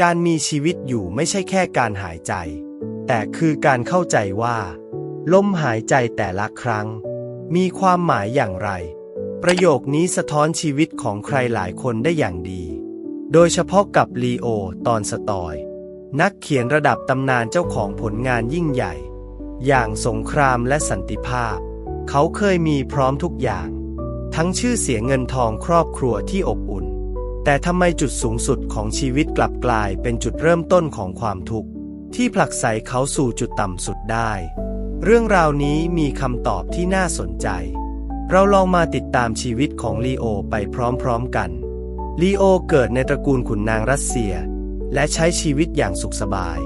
การมีชีวิตอยู่ไม่ใช่แค่การหายใจ แต่คือการเข้าใจว่า ลมหายใจแต่ละครั้ง มีความหมายอย่างไร ประโยคนี้สะท้อนชีวิตของใครหลายคนได้อย่างดี โดยเฉพาะกับลีโอ ตอนสตอย นักเขียนระดับตำนานเจ้าของผลงานยิ่งใหญ่ อย่างสงครามและสันติภาพ เขาเคยมีพร้อมทุกอย่าง ทั้งชื่อเสียงเงินทองครอบครัวที่อบอุ่น แต่ทำไมจุดสูงสุดของชีวิตกลับกลายเป็นจุดเริ่มต้นของความทุกข์ ที่ผลักไสเขาสู่จุดต่ำสุดได้ เรื่องราวนี้มีคำตอบที่น่าสนใจ เราลองมาติดตามชีวิตของลีโอไปพร้อมๆกัน ลีโอเกิดในตระกูลขุนนางรัสเซีย และใช้ชีวิตอย่างสุขสบาย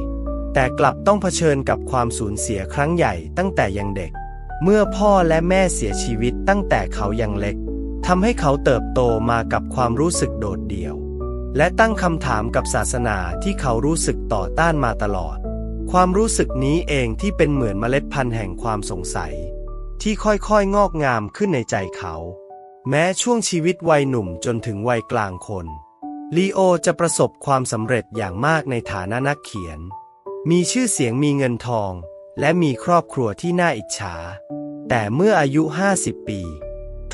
แต่กลับต้องเผชิญกับความสูญเสียครั้งใหญ่ตั้งแต่ยังเด็ก เมื่อพ่อและแม่เสียชีวิตตั้งแต่เขายังเล็ก ทำให้เขาเติบโตมากับความรู้สึกโดดเดี่ยว และตั้งคำถามกับศาสนาที่เขารู้สึกต่อต้านมาตลอด ความรู้สึกนี้เองที่เป็นเหมือนเมล็ดพันธุ์แห่งความสงสัย ที่ค่อยๆงอกงามขึ้นในใจเขา แม้ช่วงชีวิตวัยหนุ่มจนถึงวัยกลางคนลีโอจะประสบความสำเร็จอย่างมากในฐานะนักเขียน มีชื่อเสียงมีเงินทอง และมีครอบครัวที่น่าอิจฉา แต่เมื่ออายุ 50 ปี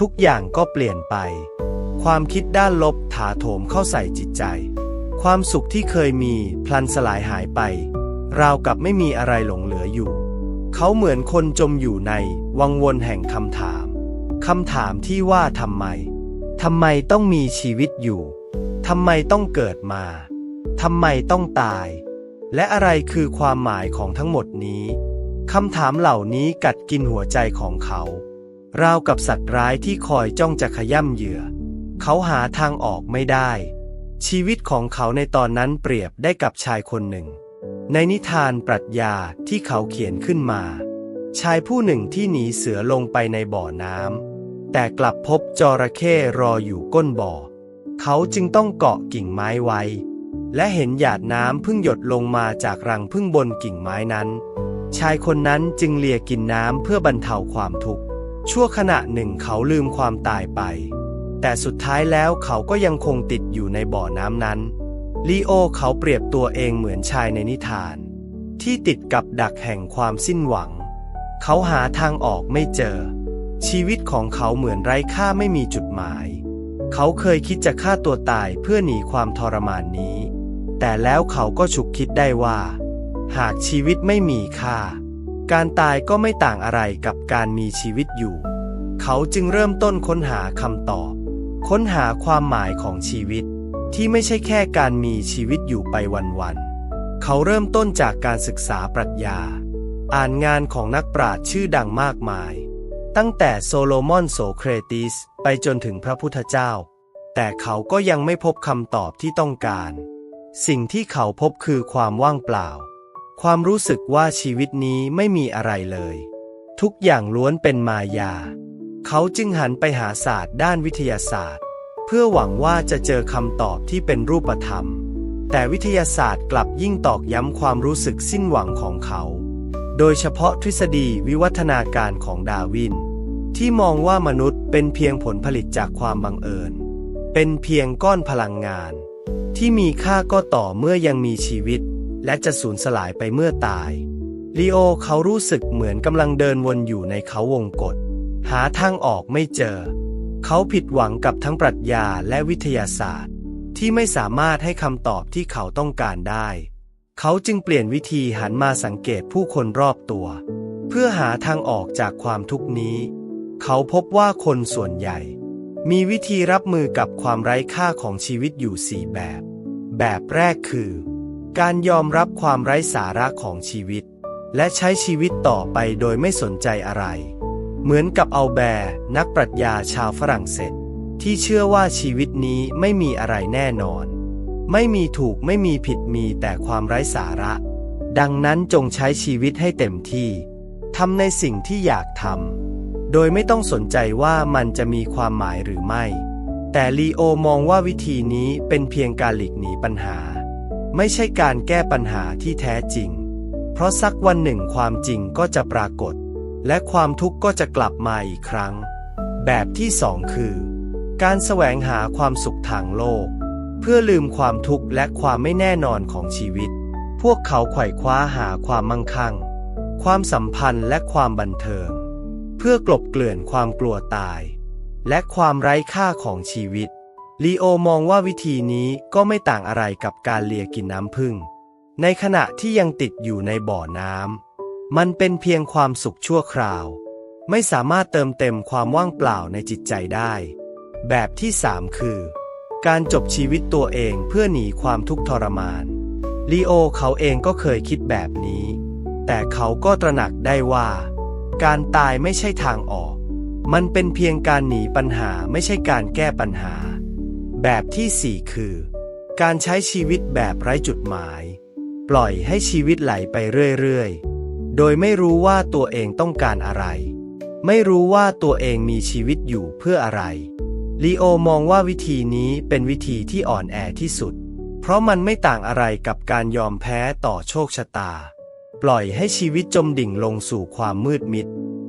ทุกอย่างก็เปลี่ยนไป ความคิดด้านลบถาโถมเข้าใส่จิตใจ ความสุขที่เคยมีพลันสลายหายไป ราวกับไม่มีอะไรหลงเหลืออยู่ เขาเหมือนคนจมอยู่ในวังวนแห่งคำถาม คำถามที่ว่าทำไม ทำไมต้องมีชีวิตอยู่ ทำไมต้องเกิดมา ทำไมต้องตาย และอะไรคือความหมายของทั้งหมดนี้ คำถามเหล่านี้กัดกินหัวใจของเขา ราวกับสัตว์ร้ายที่คอยจ้องจะขย่ำเหยื่อ เขาหาทางออกไม่ได้ ชีวิตของเขาในตอนนั้นเปรียบได้กับชายคนหนึ่ง ในนิทานปรัชญาที่เขาเขียนขึ้นมา ชายผู้หนึ่งที่หนีเสือลงไปในบ่อน้ำแต่กลับพบจระเข้รออยู่ก้นบ่อ เขาจึงต้องเกาะกิ่งไม้ไว้ และเห็นหยาดน้ำพึ่งหยดลงมาจากรังพึ่งบนกิ่งไม้นั้น ชายคนนั้นจึงเลียกินน้ำเพื่อบรรเทาความทุกข์ ชั่วขณะหนึ่งเขาลืมความตายไป แต่สุดท้ายแล้วเขาก็ยังคงติดอยู่ในบ่อน้ำนั้น ลีโอเขาเปรียบตัวเองเหมือนชายในนิทาน ที่ติดกับดักแห่งความสิ้นหวัง เขาหาทางออกไม่เจอ ชีวิตของเขาเหมือนไร้ค่าไม่มีจุดหมาย เขาเคยคิดจะฆ่าตัวตายเพื่อหนีความทรมานนี้ แต่แล้วเขาก็ฉุกคิดได้ว่า หากชีวิตไม่มีค่า การตายก็ไม่ต่างอะไรกับการมีชีวิตอยู่ เขาจึงเริ่มต้นค้นหาคำตอบ ค้นหาความหมายของชีวิต ที่ไม่ใช่แค่การมีชีวิตอยู่ไปวันๆ เขาเริ่มต้นจากการศึกษาปรัชญา อ่านงานของนักปราชญ์ชื่อดังมากมาย ตั้งแต่โซโลมอนโสเครติสไปจนถึงพระพุทธเจ้า แต่เขาก็ยังไม่พบคำตอบที่ต้องการ สิ่งที่เขาพบคือความว่างเปล่า ความรู้สึกว่าชีวิตนี้ไม่มีอะไรเลย ทุกอย่างล้วนเป็นมายา เขาจึงหันไปหาศาสตร์ด้านวิทยาศาสตร์ เพื่อหวังว่าจะเจอคำตอบที่เป็นรูปธรรม แต่วิทยาศาสตร์กลับยิ่งตอกย้ำความรู้สึกสิ้นหวังของเขา โดยเฉพาะทฤษฎีวิวัฒนาการของดาร์วิน ที่มองว่ามนุษย์เป็นเพียงผลผลิตจากความบังเอิญ เป็นเพียงก้อนพลังงาน ที่มีค่าก็ต่อเมื่อยังมีชีวิต และจะสูญสลายไปเมื่อตายลีโอเขารู้สึกเหมือนกำลังเดินวนอยู่ในเขาวงกฏหาทางออกไม่เจอ เขาผิดหวังกับทั้งปรัชญาและวิทยาศาสตร์ ที่ไม่สามารถให้คำตอบที่เขาต้องการได้ เขาจึงเปลี่ยนวิธีหันมาสังเกตผู้คนรอบตัว เพื่อหาทางออกจากความทุกข์นี้ เขาพบว่าคนส่วนใหญ่ มีวิธีรับมือกับความไร้ค่าของชีวิตอยู่สี่แบบ แบบแรกคือ การยอมรับความไร้สาระของชีวิต และใช้ชีวิตต่อไปโดยไม่สนใจอะไร เหมือนกับเอาแบร์นักปรัชญาชาวฝรั่งเศส ที่เชื่อว่าชีวิตนี้ไม่มีอะไรแน่นอน ไม่มีถูกไม่มีผิดมีแต่ความไร้สาระ ดังนั้นจงใช้ชีวิตให้เต็มที่ทำในสิ่งที่อยากทำโดยไม่ต้องสนใจว่ามันจะมีความหมายหรือไม่ แต่ลีโอมองว่าวิธีนี้เป็นเพียงการหลีกหนีปัญหา ไม่ใช่การแก้ปัญหาที่แท้จริง เพราะสักวันหนึ่งความจริงก็จะปรากฏ และความทุกข์ก็จะกลับมาอีกครั้ง แบบที่สองคือ การแสวงหาความสุขทางโลก เพื่อลืมความทุกข์และความไม่แน่นอนของชีวิต พวกเขาไขว่คว้าหาความมั่งคั่ง ความสัมพันธ์และความบันเทิง เพื่อกลบเกลื่อนความกลัวตาย และความไร้ค่าของชีวิต ลีโอมองว่าวิธีนี้ก็ไม่ต่างอะไรกับการเลียกินน้ำผึ้งในขณะที่ยังติดอยู่ในบ่อน้ำ มันเป็นเพียงความสุขชั่วคราว ไม่สามารถเติมเต็มความว่างเปล่าในจิตใจได้ แบบที่สามคือ การจบชีวิตตัวเองเพื่อหนีความทุกข์ทรมานลีโอเขาเองก็เคยคิดแบบนี้ แต่เขาก็ตระหนักได้ว่า การตายไม่ใช่ทางออก มันเป็นเพียงการหนีปัญหาไม่ใช่การแก้ปัญหา แบบที่สี่คือ การใช้ชีวิตแบบไร้จุดหมาย ปล่อยให้ชีวิตไหลไปเรื่อยๆ โดยไม่รู้ว่าตัวเองต้องการอะไร ไม่รู้ว่าตัวเองมีชีวิตอยู่เพื่ออะไรลีโอมองว่าวิธีนี้เป็นวิธีที่อ่อนแอที่สุด เพราะมันไม่ต่างอะไรกับการยอมแพ้ต่อโชคชะตา ปล่อยให้ชีวิตจมดิ่งลงสู่ความมืดมิด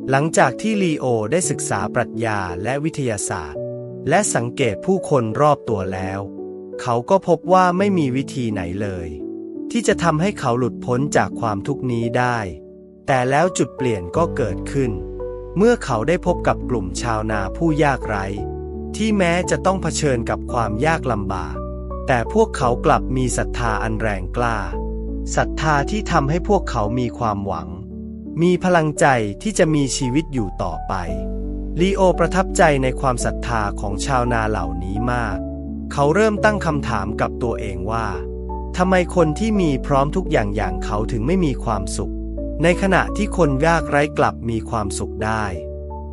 หลังจากที่ลีโอได้ศึกษาปรัชญาและวิทยาศาสตร์ และสังเกตผู้คนรอบตัวแล้ว เขาก็พบว่าไม่มีวิธีไหนเลย ที่จะทำให้เขาหลุดพ้นจากความทุกข์นี้ได้ แต่แล้วจุดเปลี่ยนก็เกิดขึ้น เมื่อเขาได้พบกับกลุ่มชาวนาผู้ยากไร้ ที่แม้จะต้องเผชิญกับความยากลำบาก แต่พวกเขากลับมีศรัทธาอันแรงกล้าศรัทธาที่ทำให้พวกเขามีความหวัง มีพลังใจที่จะมีชีวิตอยู่ต่อไป ลีโอประทับใจในความศรัทธาของชาวนาเหล่านี้มาก เขาเริ่มตั้งคำถามกับตัวเองว่าทำไมคนที่มีพร้อมทุกอย่างอย่างเขาถึงไม่มีความสุข ในขณะที่คนยากไร้กลับมีความสุขได้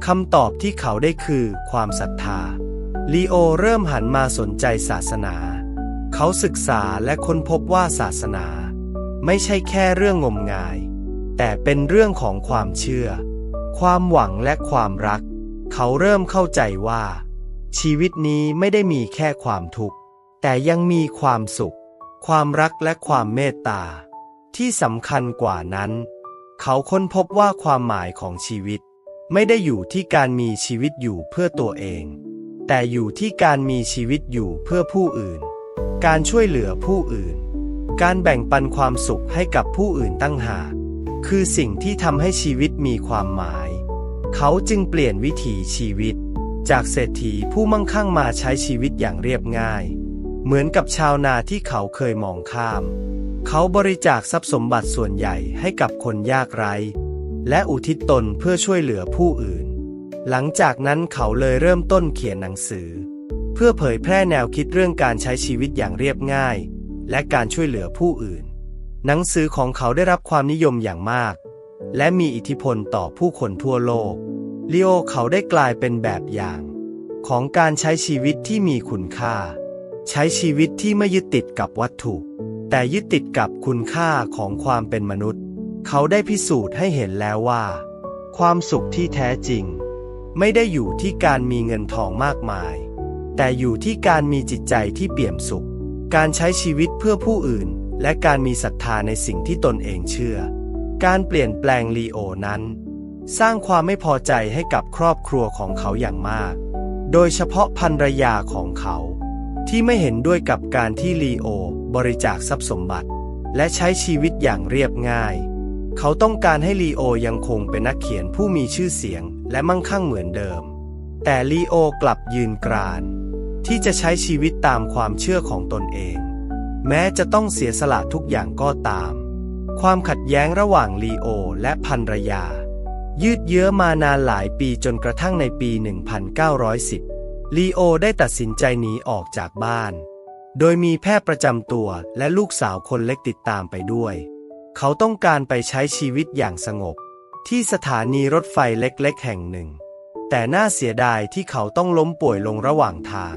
คำตอบที่เขาได้คือความศรัทธา ลีโอเริ่มหันมาสนใจศาสนา เขาศึกษาและค้นพบว่าศาสนา ไม่ใช่แค่เรื่องงมงาย แต่เป็นเรื่องของความเชื่อ ความหวังและความรัก เขาเริ่มเข้าใจว่า ชีวิตนี้ไม่ได้มีแค่ความทุกข์ แต่ยังมีความสุข ความรักและความเมตตา ที่สำคัญกว่านั้น เขาค้นพบว่าความหมายของชีวิต ไม่ได้อยู่ที่การมีชีวิตอยู่เพื่อตัวเอง แต่อยู่ที่การมีชีวิตอยู่เพื่อผู้อื่น การช่วยเหลือผู้อื่น การแบ่งปันความสุขให้กับผู้อื่นตั้งหากคือสิ่งที่ทำให้ชีวิตมีความหมาย เขาจึงเปลี่ยนวิถีชีวิต จากเศรษฐีผู้มั่งคั่งมาใช้ชีวิตอย่างเรียบง่าย เหมือนกับชาวนาที่เขาเคยมองข้าม เขาบริจาคทรัพย์สมบัติส่วนใหญ่ให้กับคนยากไร้ และอุทิศตนเพื่อช่วยเหลือผู้อื่น หลังจากนั้นเขาเลยเริ่มต้นเขียนหนังสือ เพื่อเผยแพร่แนวคิดเรื่องการใช้ชีวิตอย่างเรียบง่าย และการช่วยเหลือผู้อื่น หนังสือของเขาได้รับความนิยมอย่างมาก และมีอิทธิพลต่อผู้คนทั่วโลกลีโอเขาได้กลายเป็นแบบอย่าง ของการใช้ชีวิตที่มีคุณค่า ใช้ชีวิตที่ไม่ยึดติดกับวัตถุ แต่ยึดติดกับคุณค่าของความเป็นมนุษย์ เขาได้พิสูจน์ให้เห็นแล้วว่า ความสุขที่แท้จริง ไม่ได้อยู่ที่การมีเงินทองมากมาย แต่อยู่ที่การมีจิตใจที่เปี่ยมสุข การใช้ชีวิตเพื่อผู้อื่น และการมีศรัทธาในสิ่งที่ตนเองเชื่อ การเปลี่ยนแปลงลีโอนั้น สร้างความไม่พอใจให้กับครอบครัวของเขาอย่างมาก โดยเฉพาะภรรยาของเขา ที่ไม่เห็นด้วยกับการที่ลีโอบริจาคทรัพย์สมบัติ และใช้ชีวิตอย่างเรียบง่าย เขาต้องการให้ลีโอยังคงเป็นนักเขียนผู้มีชื่อเสียงและมั่งคั่งเหมือนเดิม แต่ลีโอกลับยืนกราน ที่จะใช้ชีวิตตามความเชื่อของตนเอง แม้จะต้องเสียสละทุกอย่างก็ตาม ความขัดแย้งระหว่างลีโอและภรรยา ยืดเยื้อมานานหลายปีจนกระทั่งในปี 1910 ลีโอได้ตัดสินใจหนีออกจากบ้าน โดยมีแพทย์ประจำตัวและลูกสาวคนเล็กติดตามไปด้วย เขาต้องการไปใช้ชีวิตอย่างสงบ ที่สถานีรถไฟเล็กๆ แห่งหนึ่ง แต่น่าเสียดายที่เขาต้องล้มป่วยลงระหว่างทาง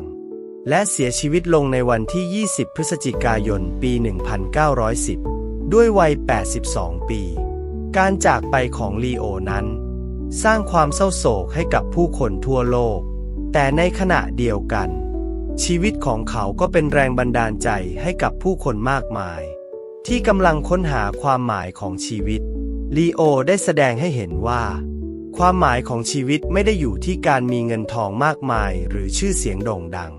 และเสียชีวิตลงในวันที่ 20 พฤศจิกายน ปี 1910 ด้วยวัย 82 ปี การจากไปของลีโอนั้น สร้างความเศร้าโศกให้กับผู้คนทั่วโลก แต่ในขณะเดียวกัน ชีวิตของเขาก็เป็นแรงบันดาลใจให้กับผู้คนมากมาย ที่กำลังค้นหาความหมายของชีวิต ลีโอได้แสดงให้เห็นว่า ความหมายของชีวิตไม่ได้อยู่ที่การมีเงินทองมากมายหรือชื่อเสียงโด่งดัง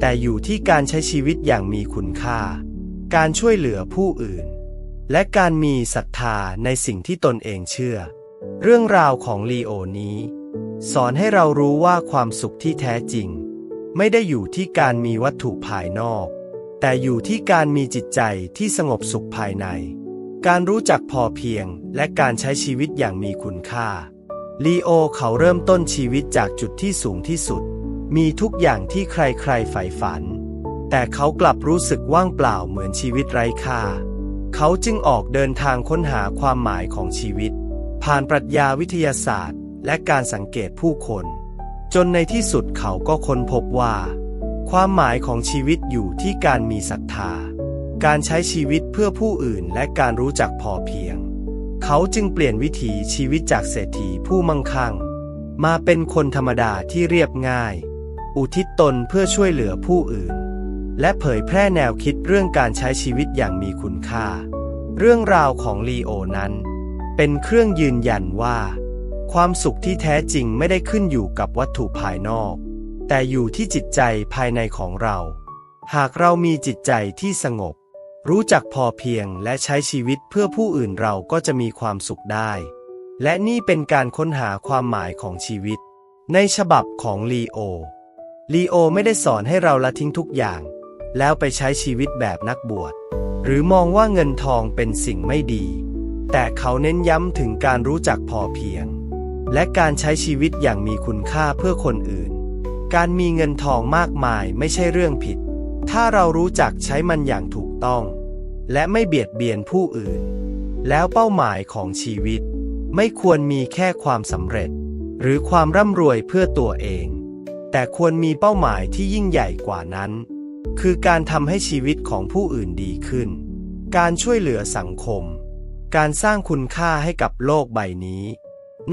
แต่อยู่ที่การใช้ชีวิตอย่างมีคุณค่า การช่วยเหลือผู้อื่น และการมีศรัทธาในสิ่งที่ตนเองเชื่อ เรื่องราวของลีโอนี้ สอนให้เรารู้ว่าความสุขที่แท้จริง ไม่ได้อยู่ที่การมีวัตถุภายนอก แต่อยู่ที่การมีจิตใจที่สงบสุขภายใน การรู้จักพอเพียงและการใช้ชีวิตอย่างมีคุณค่าลีโอเขาเริ่มต้นชีวิตจากจุดที่สูงที่สุด มีทุกอย่างที่ใครๆใฝ่ฝัน แต่เขากลับรู้สึกว่างเปล่าเหมือนชีวิตไร้ค่า เขาจึงออกเดินทางค้นหาความหมายของชีวิต ผ่านปรัชญาวิทยาศาสตร์ และการสังเกตผู้คน จนในที่สุดเขาก็ค้นพบว่า ความหมายของชีวิตอยู่ที่การมีศรัทธา การใช้ชีวิตเพื่อผู้อื่นและการรู้จักพอเพียง เขาจึงเปลี่ยนวิถีชีวิตจากเศรษฐีผู้มั่งคั่ง มาเป็นคนธรรมดาที่เรียบง่าย อุทิศตนเพื่อช่วยเหลือผู้อื่น และเผยแพร่แนวคิดเรื่องการใช้ชีวิตอย่างมีคุณค่า เรื่องราวของลีโอนั้น เป็นเครื่องยืนยันว่า ความสุขที่แท้จริงไม่ได้ขึ้นอยู่กับวัตถุภายนอก แต่อยู่ที่จิตใจภายในของเรา หากเรามีจิตใจที่สงบ รู้จักพอเพียงและใช้ชีวิตเพื่อผู้อื่นเราก็จะมีความสุขได้ และนี่เป็นการค้นหาความหมายของชีวิต ในฉบับของลีโอลีโอไม่ได้สอนให้เราละทิ้งทุกอย่าง แล้วไปใช้ชีวิตแบบนักบวช หรือมองว่าเงินทองเป็นสิ่งไม่ดี แต่เขาเน้นย้ำถึงการรู้จักพอเพียง และการใช้ชีวิตอย่างมีคุณค่าเพื่อคนอื่น การมีเงินทองมากมายไม่ใช่เรื่องผิด ถ้าเรารู้จักใช้มันอย่างถูกต้อง และไม่เบียดเบียนผู้อื่น แล้วเป้าหมายของชีวิต ไม่ควรมีแค่ความสำเร็จ หรือความร่ำรวยเพื่อตัวเอง แต่ควรมีเป้าหมายที่ยิ่งใหญ่กว่านั้น คือการทำให้ชีวิตของผู้อื่นดีขึ้น การช่วยเหลือสังคม การสร้างคุณค่าให้กับโลกใบนี้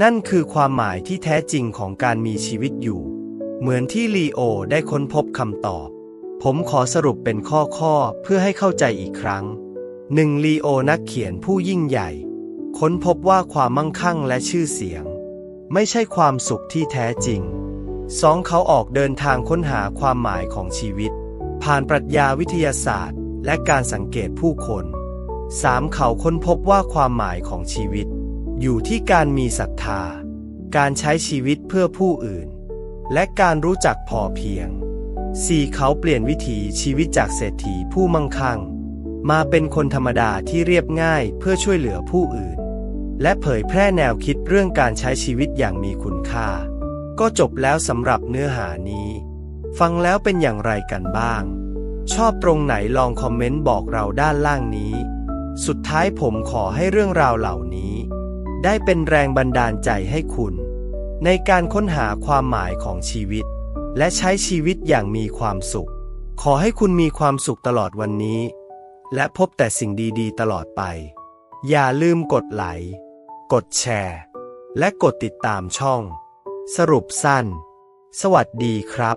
นั่นคือความหมายที่แท้จริงของการมีชีวิตอยู่ เหมือนที่ลีโอได้ค้นพบคำตอบ ผมขอสรุปเป็นข้อๆเพื่อให้เข้าใจอีกครั้งหนึ่งลีโอนักเขียนผู้ยิ่งใหญ่ ค้นพบว่าความมั่งคั่งและชื่อเสียง ไม่ใช่ความสุขที่แท้จริงสองเขาออกเดินทางค้นหาความหมายของชีวิต ผ่านปรัชญาวิทยาศาสตร์ และการสังเกตผู้คนสามเขาค้นพบว่าความหมายของชีวิต อยู่ที่การมีศรัทธา การใช้ชีวิตเพื่อผู้อื่น และการรู้จักพอเพียง 4. เขาเปลี่ยนวิถีชีวิตจากเศรษฐีผู้มั่งคั่ง มาเป็นคนธรรมดาที่เรียบง่ายเพื่อช่วยเหลือผู้อื่น และเผยแพร่แนวคิดเรื่องการใช้ชีวิตอย่างมีคุณค่า ก็จบแล้วสำหรับเนื้อหานี้ ฟังแล้วเป็นอย่างไรกันบ้าง ชอบตรงไหนลองคอมเมนต์บอกเราด้านล่างนี้ สุดท้ายผมขอให้เรื่องราวเหล่านี้ ได้เป็นแรงบันดาลใจให้คุณ ในการค้นหาความหมายของชีวิต และใช้ชีวิตอย่างมีความสุข ขอให้คุณมีความสุขตลอดวันนี้ และพบแต่สิ่งดีๆ ตลอดไป อย่าลืมกดไลค์กดแชร์ และกดติดตามช่อง สรุปสั้น สวัสดีครับ